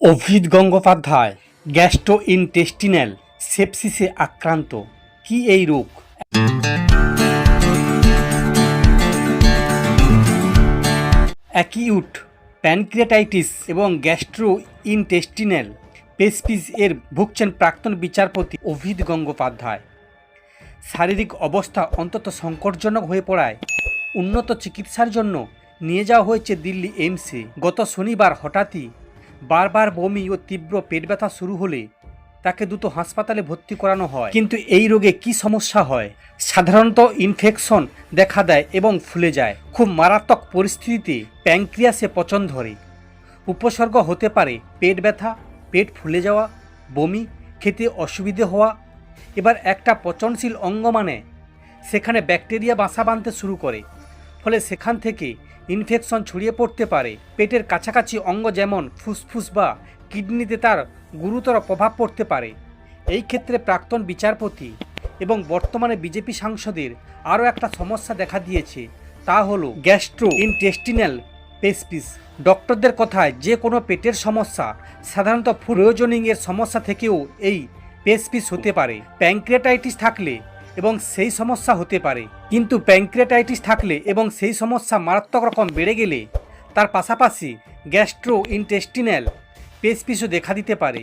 অভিদ Gangopadhyay gastro intestinal সেপসিসে আক্রান্ত। কি এই রোগ? অ্যাকিউট প্যানক্রিয়াটাইটিস এবং গ্যাস্ট্রো ইনটেস্টিনাল পেসপিস এর ভুগছেন প্রাক্তন বিচারপতি অভিদ গঙ্গোপাধ্যায়। শারীরিক অবস্থা অন্তত সংকটজনক হয়ে পড়ায়। উন্নত চিকিৎসার জন্য নিয়ে যাওয়া হয়েছে দিল্লি এইমসে গত শনিবার হঠাৎই বারবার বমি ও তীব্র পেট ব্যথা শুরু হলে তাকে দ্রুত হাসপাতালে ভর্তি করানো হয়। কিন্তু এই রোগে কি সমস্যা হয়? সাধারণত ইনফেকশন দেখা দেয় এবং ফুলে যায়। খুব মারাত্মক পরিস্থিতিতে প্যাঙ্ক্রিয়াসে পচন ধরে। উপসর্গ হতে পারে পেট ব্যথা পেট ফুলে যাওয়া, বমি, খেতে অসুবিধে হওয়া। এবার একটা পচনশীল অঙ্গ মানে সেখানে ব্যাকটেরিয়া বাসা বাঁধতে শুরু করে। ফলে সেখান থেকে ইনফেকশন ছড়িয়ে পড়তে পারে। পেটের কাছাকাছি অঙ্গ যেমন ফুসফুস বা কিডনিতে তার গুরুতর প্রভাব পড়তে পারে। এই ক্ষেত্রে প্রাক্তন বিচারপতি এবং বর্তমানে বিজেপি সাংসদের আরও একটা সমস্যা দেখা দিয়েছে, তা হলো গ্যাস্ট্রো ইনটেস্টিনাল পেসপিস ডক্টরদের কথায় যে কোনো পেটের সমস্যা সাধারণত প্রয়োজনিং এর সমস্যা থেকেও এই পেসপিস হতে পারে। প্যাঙ্ক্রিয়াটাইটিস থাকলে এবং সেই সমস্যা হতে পারে। কিন্তু প্যাঙ্ক্রেটাইটিস থাকলে এবং সেই সমস্যা মারাত্মক রকম বেড়ে গেলে তার পাশাপাশি গ্যাস্ট্রো ইনটেস্টিনাল পেসপিসও দেখা দিতে পারে।